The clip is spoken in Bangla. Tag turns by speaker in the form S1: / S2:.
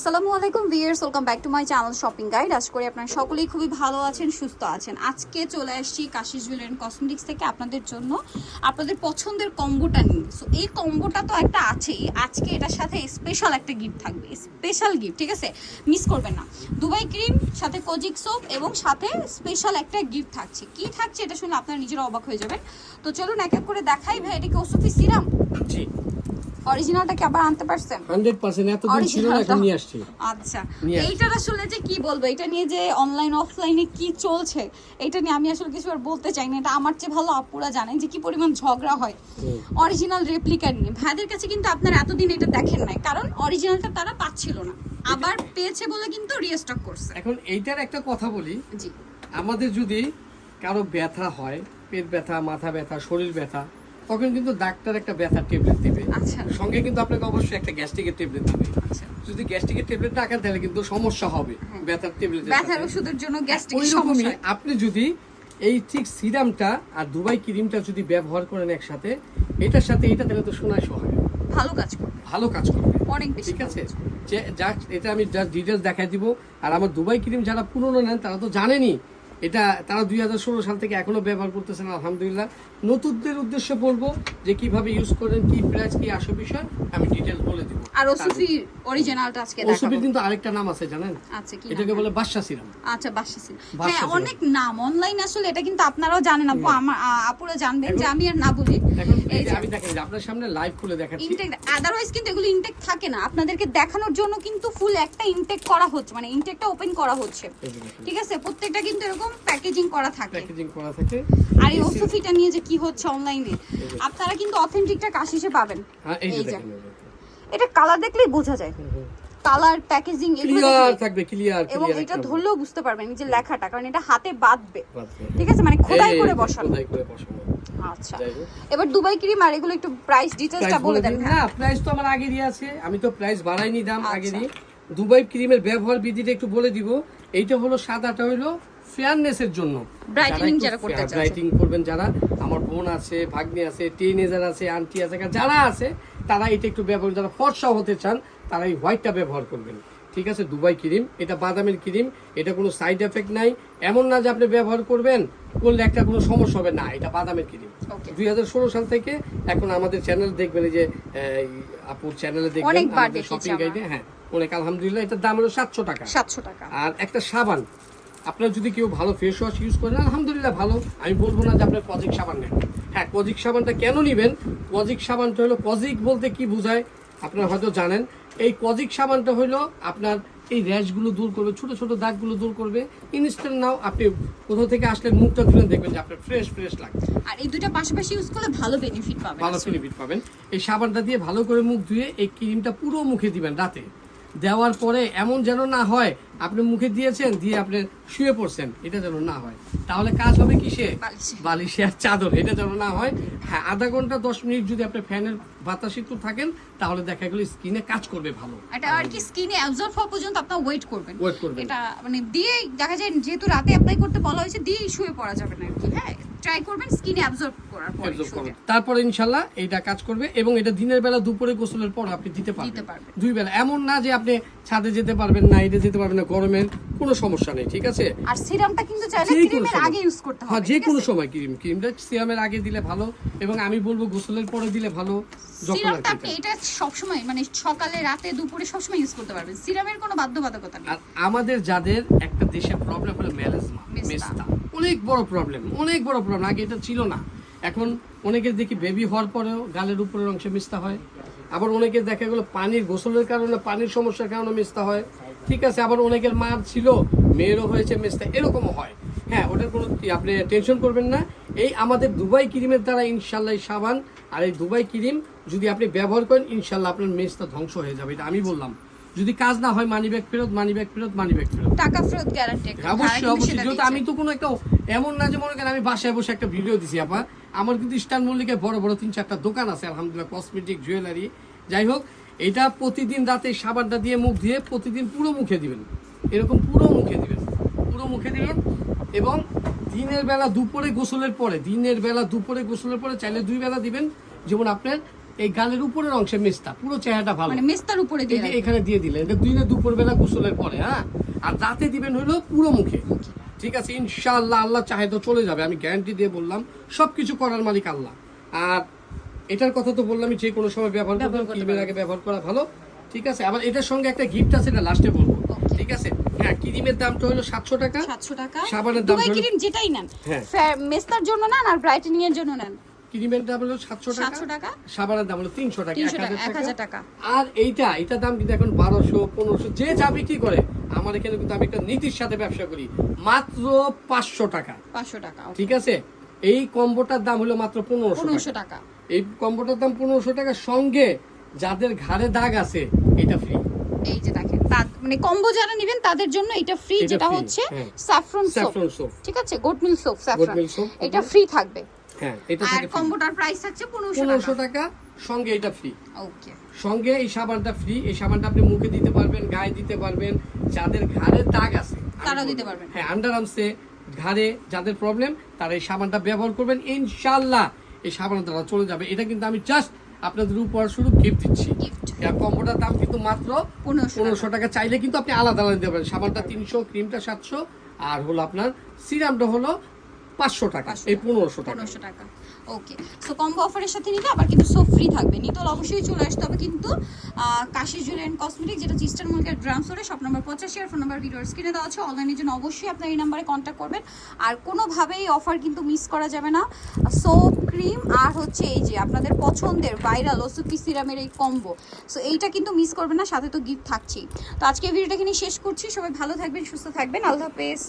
S1: আসসালামু আলাইকুম viewers welcome back to my channel shopping guide. আশা করি আপনারা সকলেই খুবই ভালো আছেন, সুস্থ আছেন। আজকে চলে আসছি কাশি জুয়েলারি কসমেটিক্স থেকে আপনাদের জন্য আপনাদের পছন্দের কম্বোটা নিয়ে। সো এই কম্বোটা তো একটা আছেই। আজকে এটার সাথে স্পেশাল একটা গিফট থাকবে। স্পেশাল গিফট ঠিক আছে? মিস করবেন না। দুবাই ক্রিম সাথে কোজিক সোপ এবং সাথে স্পেশাল একটা গিফট থাকছে। কি থাকছে এটা শুনে আপনারা নিজেরা অবাক হয়ে যাবেন। তো চলুন এক এক করে দেখাই। ভাই, এটা কি ওসুফি সিরাম
S2: জি।
S1: অরিজিনালটা কি আবার আনতে পারছেন?
S2: হান্ড্রেড পার্সেন্ট এতদিন ছিল না এখন নিয়ে আসছি।
S1: আচ্ছা। এইটার আসলে যে কি বলব এটা নিয়ে যে অনলাইন অফলাইনে কি চলছে এটা নিয়ে আমি আসলে কিছু আর বলতে চাই না। এটা আমার চেয়ে ভালো আপুরা জানেন যে কি পরিমাণ ঝগড়া হয়। অরিজিনাল রেপ্লিকা নিয়ে। ভাইদের কাছে কিন্তু আপনারা এতদিন এটা দেখেন নাই কারণ অরিজিনালটা তারা পাচ্ছিল না। আবার পেয়েছে বলে কিন্তু রিস্টক করছে।
S2: এখন এইটার একটা কথা বলি।
S1: জি।
S2: আমাদের যদি কারও ব্যথা হয় পেট ব্যথা মাথা ব্যথা শরীর ব্যথা তখন কিন্তু ডাক্তার একটা ব্যথার ট্যাবলেট দিবে।
S1: আচ্ছা।
S2: সঙ্গে কিন্তু আপনাকে অবশ্যই একটা গ্যাস্ট্রিকের ট্যাবলেট দিবে। যদি গ্যাস্ট্রিকের ট্যাবলেট না খান তাহলে কিন্তু সমস্যা হবে
S1: হ্যাঁ।
S2: ব্যথার ট্যাবলেট
S1: ব্যথার ওষুধের জন্য গ্যাস্ট্রিক সমস্যা।
S2: আপনি যদি এই ঠিক সিরামটা আর দুবাই ক্রিমটা যদি ব্যবহার করেন একসাথে এটার সাথে এটা তাহলে তো শোনায় সহায়
S1: ভালো কাজ করবে।
S2: ভালো কাজ করবে।
S1: অনেক বেশি
S2: ঠিক আছে? যে যাক এটা আমি জাস্ট ডিটেলস দেখাই দিব। আর আমার দুবাই ক্রিম যারা পুরনো নেন তারা তো জানেনই এটা তারা দুই হাজার ষোলো সাল থেকে এখনও ব্যবহার করতেছেন আলহামদুলিল্লাহ। নতুনদের উদ্দেশ্যে বলব যে কীভাবে ইউজ করেন কি প্রাইস কি আসে বিষয় আমি ডিটেলস বলে দিব।
S1: আর ওসুফি অরিজিনালটা আজকে দেখাবো।
S2: ওষুধের কিন্তু আরেকটা নাম আছে জানেন?
S1: আচ্ছা কি
S2: এটাকে বলে বাদশা সিরাম।
S1: আচ্ছা
S2: বাদশা
S1: হ্যাঁ অনেক নাম। অনলাইন আসলে এটা কিন্তু আপনারাও জানেন আপু আমার আপুরা জানবেন যে আমি আর না বলি। এই
S2: যে আমি দেখেন আপনার সামনে লাইভ খুলে দেখাচ্ছি।
S1: ইনটেক আদারওয়াইজ কিন্তু এগুলো ইনটেক থাকে না। আপনাদেরকে দেখানোর জন্য কিন্তু ফুল একটা ইনটেক করা হচ্ছে মানে ইনটেকটা ওপেন করা হচ্ছে। ঠিক আছে? প্রত্যেকটা কিন্তু এরকম প্যাকেজিং করা থাকে।
S2: প্যাকেজিং করা থাকে।
S1: আর এই ওসুফিটা নিয়ে যে কি হচ্ছে অনলাইনে আপনারা কিন্তু অথেন্টিকটা কাশিসে পাবেন।
S2: হ্যাঁ এই যে।
S1: এটা কালার দেখলেই বোঝা যায়। কালার প্যাকেজিং
S2: ক্লিয়ার থাকবে ক্লিয়ার
S1: এবং এটা ধরলেও বুঝতে পারবেন যে লেখাটা কারণ এটা হাতে বাঁধবে।
S2: ঠিক
S1: আছে? মানে খোদাই করে বসানো।
S2: খোদাই করে বসানো।
S1: আচ্ছা। এবার দুবাই ক্রিম আর এগুলো একটু প্রাইস ডিটেইলসটা বলে দেন। হ্যাঁ
S2: না প্রাইস তো আমার আগে দিয়ে আছে। আমি তো প্রাইস বাড়াইনি দাম আগে
S1: আচ্ছা।
S2: দিয়ে। দুবাই ক্রিমের ব্যবহার বিধিটা একটু বলে দিব। এইটা হলো সাদাটা হলো ফেয়ারনেসের জন্য।
S1: Brightening যারা করতে।
S2: ব্রাইটিং করবেন যারা আমার বোন আছে ভাগ্নি আছে টিনেজার আছে আন্টি আছে যারা আছে তারা এটা একটু ব্যবহার যারা ফর্সা হতে চান তারা এই হোয়াইটটা ব্যবহার করবেন। ঠিক আছে? দুবাই ক্রিম এটা বাদামের ক্রিম এটা কোনো সাইড এফেক্ট নাই। এমন না যে আপনি ব্যবহার করবেন করলে একটা কোনো সমস্যা হবে না এটা বাদামের ক্রিম। দুই হাজার ষোলো সাল থেকে এখন আমাদের চ্যানেল দেখবেন যে আপুর চ্যানেলে দেখবেন শপিং গাইডে হ্যাঁ অনেক আলহামদুলিল্লাহ এটার দাম হলো সাতশো টাকা।
S1: সাতশো টাকা।
S2: আর একটা সাবান আপনার যদি কেউ ভালো ফেস ওয়াশ ইউজ করেন আলহামদুলিল্লাহ ভালো। আমি বলব না যে আপনার কজিক সাবান নেন। হ্যাঁ কজিক সাবানটা কেন নেবেন? কজিক সাবানটা হলো কজিক বলতে কি বোঝায় আপনারা হয়তো জানেন। এই কজিক সাবানটা হলো আপনার এই র্যাশগুলো দূর করবে ছোট ছোট দাগগুলো দূর করবে। ইনস্ট্যান্ট নাও আপনি কোথাও থেকে আসলে মুখটা ধুলে দেখবেন যে আপনার ফ্রেশ ফ্রেশ লাগবে
S1: আর এই দুইটা পাশাপাশি ইউজ করলে ভালো বেনিফিট পাবেন।
S2: ভালো বেনিফিট পাবেন। এই সাবানটা দিয়ে ভালো করে মুখ ধুয়ে এই ক্রিমটা পুরো মুখে দিবেন রাতে। দেওয়ার পরে এমন যেন না হয় আপনি মুখে দিয়েছেন দিয়ে আপনি শুয়ে পড়ছেন এটা যেন না হয়। তাহলে কাজ হবে কিসে?
S1: বালিশে।
S2: আর চাদর এটা যেন না হয়। হ্যাঁ আধা ঘণ্টা দশ মিনিট যদি আপনি ফ্যানের বাতাস একটু থাকেন তাহলে দেখা গেল স্কিনে কাজ করবে ভালো।
S1: এটা আর কি স্কিনে অ্যাবজর্ব হওয়া পর্যন্ত আপনার ওয়েট করবেন
S2: ওয়েট করবেন
S1: এটা মানে দিয়ে দেখা যায় যেহেতু রাতে অ্যাপ্লাই করতে বলা হয়েছে দিয়ে শুয়ে পড়া যাবে না আর কি হ্যাঁ? ট্রাই করবেন স্কিনে অ্যাবজর্ব করার পরে।
S2: তারপরে ইনশাল্লাহ এইটা কাজ করবে এবং এটা দিনের বেলা দুপুরে গোসলের পর আপনি দিতে পারবেন। দুই বেলা। এমন না যে আপনি ছাদে যেতে পারবেন না এটা যেতে পারবেন না গরমের কোনো সমস্যা নেই ঠিক আছে?
S1: আর সিরামটা কিন্তু চাইলে ক্রিমের আগে ইউজ করতে
S2: হ্যাঁ যে কোনো সময় ক্রিম ক্রিমটা সিরামের আগে দিলে ভালো এবং আমি বলব গোসলের পরে দিলে ভালো
S1: সিরামটা আপনি এটা। সবসময় মানে সকালে রাতে দুপুরে সবসময় ইউজ করতে পারবেন। সিরামের কোনো বাধ্যবাধকতা নেই।
S2: আর আমাদের যাদের একটা দেশে প্রবলেম হলো ম্যালেজমা
S1: মেস্তা।
S2: অনেক বড় প্রবলেম অনেক বড় প্রবলেম আগে এটা ছিল না। এখন অনেকের দেখি বেবি হওয়ার পরেও গালের উপরের অংশে মিস্তা হয়। আবার অনেকের দেখা গেলো পানির গোসলের কারণে, পানির সমস্যার কারণে মিস্তা হয়। ঠিক আছে, আবার অনেকের মার ছিল, মেয়েরও হয়েছে মিস্তা এরকমও হয়। হ্যাঁ ওটার কোনো আপনি টেনশন করবেন না। এই আমাদের দুবাই ক্রিমের দ্বারা ইনশাল্লাহ সাবান আর এই দুবাই ক্রিম যদি আপনি ব্যবহার করেন, ইনশাল্লাহ আপনার মেজটা ধ্বংস হয়ে যাবে, এটা আমি বললাম। যদি কাজ না হয় মানি ব্যাগ ফেরত মানি ব্যাগ ফেরত মানি ব্যাগ ফেরত।
S1: টাকা ফেরত গ্যারান্টি
S2: অবশ্যই অবশ্যই। যেহেতু আমি তো কোনো একটা এমন না যে মনে করেন আমি বাসায় বসে একটা ভিডিও দিছি আপা। আমার কিন্তু স্টান মল্লিকের বড় বড় তিন চারটা দোকান আছে আলহামদুলিল্লাহ কসমেটিক জুয়েলারি যাই হোক এটা প্রতিদিন রাতে সাবানটা দিয়ে মুখ দিয়ে প্রতিদিন পুরো মুখে দিবেন। এরকম পুরো মুখে দিবেন। পুরো মুখে দিবেন এবং দিনের বেলা দুপুরে গোসলের পরে দিনের বেলা দুপুরে গোসলের পরে চাইলে দুই বেলা দিবেন। যেমন আপনার এই গালের উপরের অংশে মিস্তা পুরো চেহারাটা ভালো।
S1: মানে মেস্তার উপরে দিয়ে
S2: এখানে দিয়ে দিলেন এটা দিনে দুপুর বেলা গোসলের পরে হ্যাঁ? আর রাতে দিবেন হলো পুরো মুখে। ঠিক আছে ইনশাআল্লাহ আল্লাহ চাহে তো চলে যাবে আমি গ্যারান্টি দিয়ে বললাম সবকিছু করার মালিক আল্লাহ। আর এটার কথা তো বললামই যে কোনো সময় ব্যবহার করবেন ক্রিমের আগে ব্যবহার করা ভালো ঠিক আছে? আবার এটার সঙ্গে একটা গিফট আছে এটা লাস্টে বলব ঠিক আছে? হ্যাঁ ক্রিমের দামটা হলো সাতশো টাকা
S1: সাতশো টাকা।
S2: সাবানের দাম
S1: যেটাই নেন
S2: হ্যাঁ।
S1: মেস্তার জন্য নেন আর ব্রাইটেনিং এর জন্য নেন।
S2: ক্রিমের দাম হলো সাতশো টাকা
S1: 700 টাকা?
S2: সাবানের দাম হলো তিনশো টাকা এক হাজার টাকা। আর এইটা এটার দাম কিন্তু এখন বারোশো পনেরোশো যে যা বিক্রি করে আমার এখানে কিন্তু আমি একটা নীতির সাথে ব্যবসা করি মাত্র পাঁচশো টাকা।
S1: পাঁচশো টাকা
S2: ঠিক আছে? এই কম্বোটার দাম হলো মাত্র পনেরোশো টাকা। এই কম্বোটার দাম পনেরোশো টাকার সঙ্গে যাদের ঘাড়ে দাগ আছে এটা ফ্রি
S1: এই যে দেখেন মানে কম্বো যারা নেবেন তাদের জন্য এটা ফ্রি যেটা হচ্ছে। স্যাফরন সোপ ঠিক আছে? গোট মিল সোপ স্যাফরন এটা ফ্রি থাকবে।
S2: হ্যাঁ এটা
S1: আর কম্বোটার প্রাইস টাকা।
S2: সঙ্গে এটা ফ্রি
S1: ওকে
S2: সঙ্গে এই সাবানটা ফ্রি এই সাবানটা আপনি মুখে দিতে পারবেন গায়ে দিতে পারবেন যাদের ঘাড়ে দাগ আছে আমি
S1: দিতে পারবেন।
S2: হ্যাঁ আন্ডার আর্মসে ঘাড়ে যাদের প্রবলেম তারা এই সাবানটা ব্যবহার করবেন ইনশাল্লাহ এই দ্বারা চলে যাবে। এটা কিন্তু আমি জাস্ট আপনাদের উপহার স্বরূপ গিফট দিচ্ছি।
S1: গিফট
S2: কম্বোটার দাম কিন্তু মাত্র
S1: পনেরোশো
S2: টাকা। চাইলে কিন্তু আপনি আলাদা আলাদা দিতে পারেন। সাবানটা তিনশো ক্রিমটা সাতশো আর হলো আপনার সিরামটা হলো পাঁচশো টাকা এই পনেরোশো টাকা।
S1: পনেরোশো টাকা। ওকে সো কম্বো অফারের সাথে নিলে আবার কিন্তু সব ফ্রি থাকবে। নিতল অবশ্যই চলে আসতে হবে কিন্তু কাশি জুয়েলারি অ্যান্ড কসমেটিক যেটা চিস্টার মার্কেট ড্রাম স্টোরে শপ নাম্বার পঁচাশি আর ফোন নাম্বার ভিডিওর স্ক্রিনে দেওয়া আছে। অনলাইনের জন্য অবশ্যই আপনার এই নাম্বারে কন্ট্যাক্ট করবেন। আর কোনোভাবেই অফার কিন্তু মিস করা যাবে না। সোপ ক্রিম আর হচ্ছে এই যে আপনাদের পছন্দের ভাইরাল ওসুপি সিরামের এই কম্বো সো এইটা কিন্তু মিস করবেন না সাথে তো গিফট থাকছেই। তো আজকে ভিডিওটা এখানে শেষ করছি। সবাই ভালো থাকবেন সুস্থ থাকবেন। আল্লাহ হাফেজ।